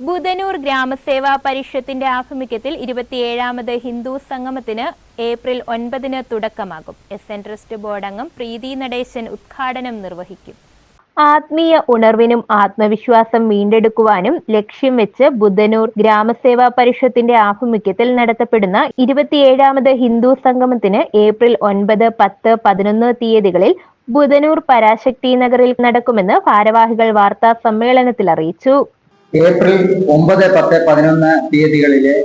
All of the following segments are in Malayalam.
ബുധനൂർ ഗ്രാമസേവാ പരിഷത്തിന്റെ ആഭിമുഖ്യത്തിൽ ഇരുപത്തിയേഴാമത് ഹിന്ദു സംഗമത്തിന് ഏപ്രിൽ ഒൻപതിന് തുടക്കമാകും. എസ് എൻ ട്രസ്റ്റ് ബോർഡ് അംഗം പ്രീതി നടേശൻ ഉദ്ഘാടനം നിർവഹിക്കും. ആത്മീയ ഉണർവിനും ആത്മവിശ്വാസം വീണ്ടെടുക്കുവാനും ലക്ഷ്യം വെച്ച് ബുധനൂർ ഗ്രാമസേവാ പരിഷത്തിന്റെ ആഭിമുഖ്യത്തിൽ നടത്തപ്പെടുന്ന ഇരുപത്തിയേഴാമത് ഹിന്ദു സംഗമത്തിന് ഏപ്രിൽ ഒൻപത് പത്ത് പതിനൊന്ന് തീയതികളിൽ ബുധനൂർ പരാശക്തി നഗറിൽ നടക്കുമെന്ന് ഭാരവാഹികൾ വാർത്താ സമ്മേളനത്തിൽ അറിയിച്ചു. ഏപ്രിൽ ഒമ്പത് പത്ത് പതിനൊന്ന് തീയതികളിലെ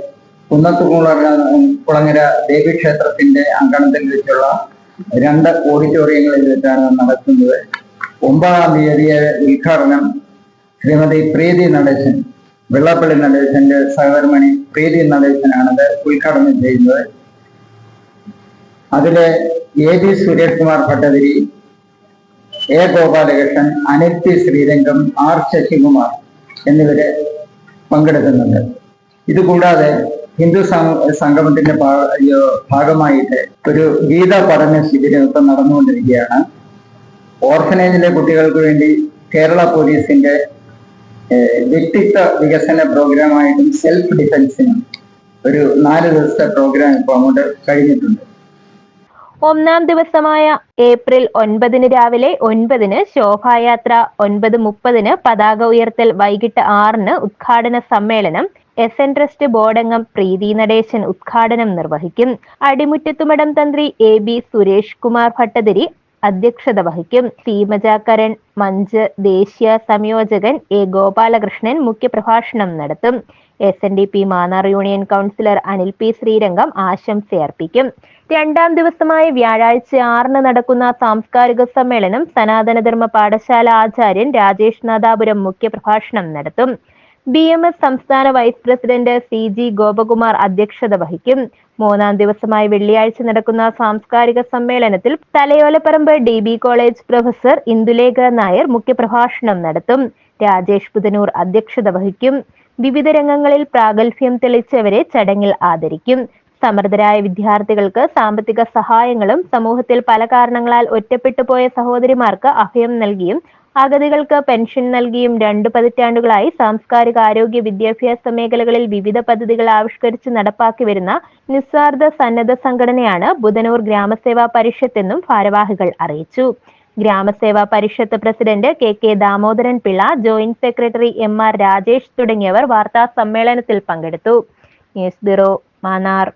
കുന്നത്തുകുളങ്ങര കുളങ്ങര ദേവീക്ഷേത്രത്തിന്റെ അങ്കണത്തിൽ വെച്ചുള്ള രണ്ട് ഓഡിറ്റോറിയങ്ങളിൽ വെച്ചാണ് നടക്കുന്നത് ഒമ്പതാം തീയതിയെ ഉദ്ഘാടനം ശ്രീമതി പ്രീതി നടേശൻ വെള്ളപ്പള്ളി നടേശന്റെ സഹകർമ്മണി പ്രീതി നടേശനാണത് ഉദ്ഘാടനം ചെയ്യുന്നത്. അതിലെ A B Suresh Kumar Bhattathiri A Gopalakrishnan Anil P Sreerangam R Sasikumar എന്നിവര് പങ്കെടുക്കുന്നുണ്ട്. ഇതുകൂടാതെ ഹിന്ദു സംഗമത്തിന്റെ ഭാഗമായിട്ട് ഒരു ഗീത പഠന ശിബിരം ഇപ്പം നടന്നുകൊണ്ടിരിക്കുകയാണ്. ഓർഫനേജിലെ കുട്ടികൾക്ക് വേണ്ടി കേരള പോലീസിന്റെ വ്യക്തിത്വ വികസന പ്രോഗ്രാമായിട്ടും സെൽഫ് ഡിഫൻസിനും ഒരു നാല് ദിവസത്തെ പ്രോഗ്രാം ഇപ്പോൾ അങ്ങോട്ട് കഴിഞ്ഞിട്ടുണ്ട്. ഒന്നാം ദിവസമായ ഏപ്രിൽ ഒൻപതിന് രാവിലെ ഒൻപതിന് ശോഭായാത്ര ഒൻപത് മുപ്പതിന് പതാക ഉയർത്തൽ വൈകിട്ട് ആറിന് ഉദ്ഘാടന സമ്മേളനം എസ് എൻ ട്രസ്റ്റ് ബോർഡംഗം പ്രീതി നടേശൻ ഉദ്ഘാടനം നിർവഹിക്കും. അടിമുറ്റത്തുമടം തന്ത്രി എ ബി സുരേഷ് കുമാർ ഭട്ടതിരി അധ്യക്ഷത വഹിക്കും. സീമജാക്കരൻ മഞ്ച് ദേശീയ സംയോജകൻ എ ഗോപാലകൃഷ്ണൻ മുഖ്യപ്രഭാഷണം നടത്തും. S N D P Mannar union councillor Anil P Sreerangam ആശംസയർപ്പിക്കും. രണ്ടാം ദിവസമായ വ്യാഴാഴ്ച ആറിന് നടക്കുന്ന സാംസ്കാരിക സമ്മേളനം സനാതനധർമ്മ പാഠശാല ആചാര്യൻ രാജേഷ് നാദാപുരം മുഖ്യപ്രഭാഷണം നടത്തും. ബി എം എസ് സംസ്ഥാന vice president C G Gopakumar അധ്യക്ഷത വഹിക്കും. മൂന്നാം ദിവസമായ വെള്ളിയാഴ്ച നടക്കുന്ന സാംസ്കാരിക സമ്മേളനത്തിൽ Thalayolaparambu D B college professor Indulekha Nair മുഖ്യപ്രഭാഷണം നടത്തും. രാജേഷ് പുതനൂർ അധ്യക്ഷത വഹിക്കും. വിവിധ രംഗങ്ങളിൽ പ്രാഗൽഭ്യം തെളിച്ചവരെ ചടങ്ങിൽ ആദരിക്കും. സമർത്ഥരായ വിദ്യാർത്ഥികൾക്ക് സാമ്പത്തിക സഹായങ്ങളും സമൂഹത്തിൽ പല കാരണങ്ങളാൽ ഒറ്റപ്പെട്ടു പോയ സഹോദരിമാർക്ക് അഭയം നൽകിയും അഗതികൾക്ക് പെൻഷൻ നൽകിയും രണ്ടു പതിറ്റാണ്ടുകളായി സാംസ്കാരിക ആരോഗ്യ വിദ്യാഭ്യാസ മേഖലകളിൽ വിവിധ പദ്ധതികൾ ആവിഷ്കരിച്ച് നടപ്പാക്കി വരുന്ന നിസ്വാർത്ഥ സന്നദ്ധ സംഘടനയാണ് ബുധനൂർ ഗ്രാമസേവാ പരിഷത്ത് എന്നും ഭാരവാഹികൾ അറിയിച്ചു. Gramaseva Parishath president K K Damodaran Pillai joint secretary M R Rajesh തുടങ്ങിയവർ വാർത്താ സമ്മേളനത്തിൽ പങ്കെടുത്തു. News bureau Mannar.